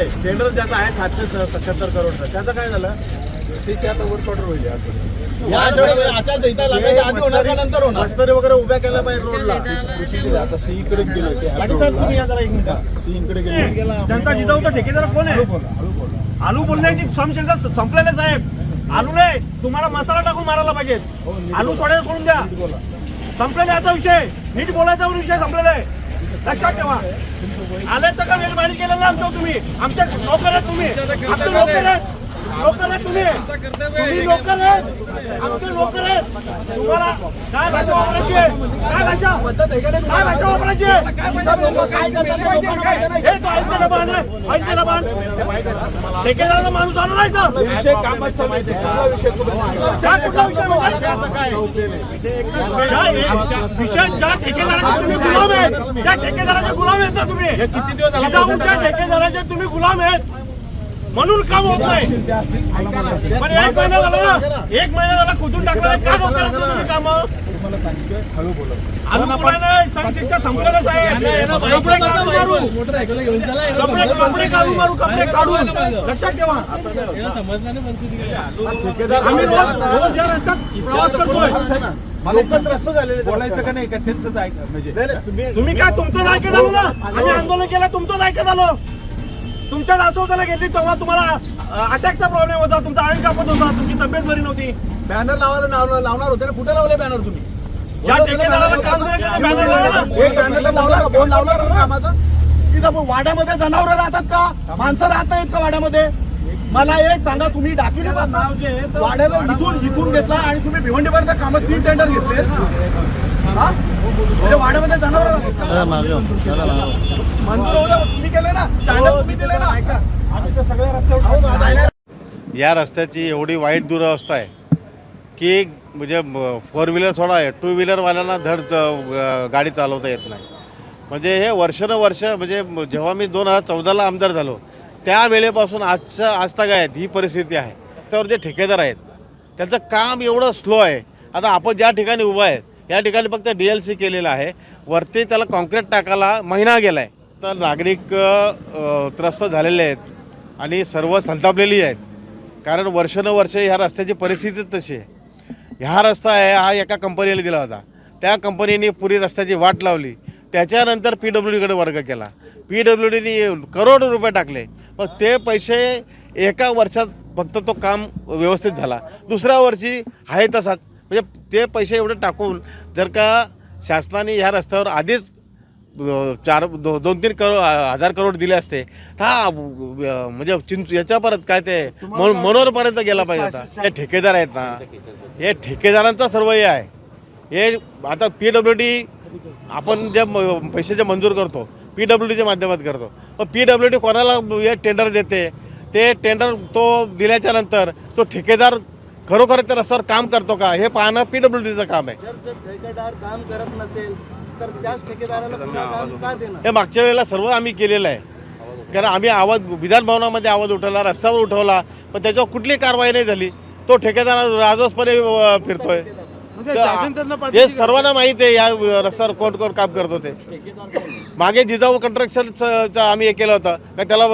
आहे टेंडर ज्याचा आहे सातशे सत्याहत्तर करोडचं त्याचं काय झालं? ते आता वर्क ऑर्डर होईल आज. या आठवड्यामध्ये आचारसंहिता लागायच्या आधी होणार का नंतर होणार? मस्तरी वगैरे उभ्या केल्या पाहिजे रोडला. आता सी कडे गेलो ते पाटील साहेब, तुम्ही या जरा एक मिनिट. सी कडे गेलो. त्यांचा जिजाऊचा ठेकेदार कोण आहे आलू बोलण्याची क्षमशीलता स- संपलेले साहेब. आलू रे तुम्हाला मसाला टाकून मारायला पाहिजे आलू सोडायला सोडून द्या. संपलेला आता विषय. नीट बोलायचा विषय संपलेला आहे. लक्षात ठेवा. आल्याचं का मेहरबानी केलेलं आमच्या तुम्ही? आमच्या नोकर तुम्ही. आमचे नोकर आहेत आहे तुम्ही. तुम्ही नोकर आहेत. आमचे नोकर आहेत. तुम्हाला काय भाषा वापरायची काय भाषा? काय भाषा वापरायची हे तो ऐकते बाण आहे. ऐकते बाण. ठेकेदाराचा माणूस आला नाही तर. विषय कामात चालू आहे. कुठला विषय म्हणजे? विषय ज्या- ठेकेदाराचे तुम्ही गुलाम आहेत त्या ठेकेदाराचे गुलाम आहेत ना तुम्ही. किती दिवस ठेकेदाराचे तुम्ही गुलाम आहेत. म्हणून काम होत नाही. पण एक महिना झाला ना एक महिना झाला खुदून टाकला का होत नाही काम तुम्हाला सांगितलं हळू बोला अजून पुढे नाही संक्षिप्त संपलेलंच आहे कपडे काढून मारू. कपडे कपडे काढून मारू कपडे काढून. लक्षात ठेवा. आम्ही रोज रोज ज्या रस्त्यात प्रवास करतोय मला त्रस्त झालेले बोलायचं का नाही? का त्यांचंच ऐक म्हणजे तुम्ही काय तुमचंच ऐकत आलो ना? आम्ही आंदोलन केलं तुमचंच ऐकत आलो. तुमच्याच आसवताला घेतली तेव्हा तुम्हाला अटॅकचा प्रॉब्लेम होता तुमचा अंग कापत होता तुमची तब्येत बरी नव्हती. बॅनर लावायला लावणार होते ना? कुठे लावले बॅनर तुम्ही. एक बॅनर लावला बोर्ड लावला ना कामाचा? तिथं वाड्यामध्ये जनावर राहतात का? माणसं राहत नाहीत का वाड्यामध्ये? मला एक सांगा तुम्ही डाकीने वाड्याला इथून इथून घेतला आणि तुम्ही भिवंडीपर्यंत कामात तीन टेंडर घेतले? म्हणजे वाड्यामध्ये जनावर मंजूर होऊ द्या, तुम्ही केले ना? तुम्ही दिले ना? आम्ही तर सगळ्या रस्त्यावर अहो, आता या रस्त्याची एवढी वाईट दुरावस्था आहे की म्हणजे फोर व्हीलर सोडा आहे टू व्हीलरवाल्यांना धड गाडी चालवता येत नाही. म्हणजे हे वर्षानुवर्ष म्हणजे जेव्हा मी दोन हजार चौदाला आमदार झालो त्या वेळेपासून आजचं आज तक आहेत ही परिस्थिती आहे. रस्त्यावर जे ठेकेदार आहेत. त्यांचं काम एवढं स्लो आहे. आता आपण ज्या ठिकाणी उभं आहे या ठिकाणी फक्त डी एल सी केलेलं आहे. वरती त्याला कॉन्क्रीट टाकायला महिना गेला आहे तर नागरिक त्रस्त झालेले आहेत आणि सर्व संतापलेली आहेत. कारण वर्षानुवर्ष ह्या रस्त्याची परिस्थितीच तशी आहे. ह्या रस्ता आहे हा एका कंपनीला दिला होता. त्या कंपनीने पुरी रस्त्याची वाट लावली. त्याच्यानंतर पी डब्ल्यू डीकडे वर्ग केला. पी डब्ल्यू डीने करोड रुपये टाकले. पण ते पैसे एका वर्षात फक्त तो काम व्यवस्थित झाला. दुसऱ्या वर्षी आहे तसाच. म्हणजे ते पैसे एवढे टाकून जर का शासनाने ह्या रस्त्यावर आधीच चार दो दोन तीन करोड हजार करोड दिले असते तर हा म्हणजे चिंच याच्या परत काय ते मन- मनोहरपर्यंत गेला पाहिजे होता हे ठेकेदार आहेत ना. हे ठेकेदारांचा सर्व हे आहे. हे आता पी डब्ल्यू डी आपण जे म- पैसे जे मंजूर करतो पी डब्ल्यू डीच्या माध्यमात करतो. पण पी डब्ल्यू डी कोणाला हे टेंडर देते? ते टेंडर तो दिल्याच्या नंतर तो ठेकेदार खरोखर त्या रस्त्यावर काम करतो का? हे पाहणं पी डब्ल्यू डीचं काम आहे. जर ते ठेकेदार काम करत नसेल तर त्याच ठेकेदाराला पुन्हा काम का देणार? हे मागच्या वेळेला सर्व आम्ही केलेलं आहे. कारण आम्ही आवाज विधान भवनामध्ये आवाज उठवला रस्त्यावर उठवला पण त्याच्यावर कुठली कारवाई नाही झाली. तो ठेकेदार राजवसपणे अ, फिरतोय. हे सर्वांना माहिती आहे या रस्त्यावर कोण कोण काम करत होते. मागे जिजाऊ कंस्ट्रक्शनचं आम्ही हे केलं होतं. का त्याला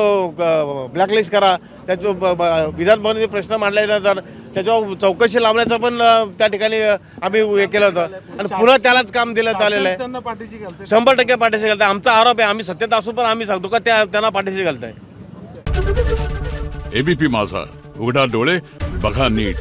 ब्लॅकलिस्ट करा. त्याचं ब- ब- विधान भवनाचे प्रश्न मांडल्यानंतर त्याच्यावर चौकशी लावण्याचं पण त्या ठिकाणी आम्ही हे केलं होतं. आणि पुन्हा त्यालाच काम देण्यात आलेलं आहे. घालते शंभर टक्के पाठीशी घालताय. आमचा आरोप आहे आम्ही सत्तेत असून पण आम्ही सांगतो का त्या त्यांना पाठीशी घालताय. एबीपी माझा. उघडा डोळे बघा नीट.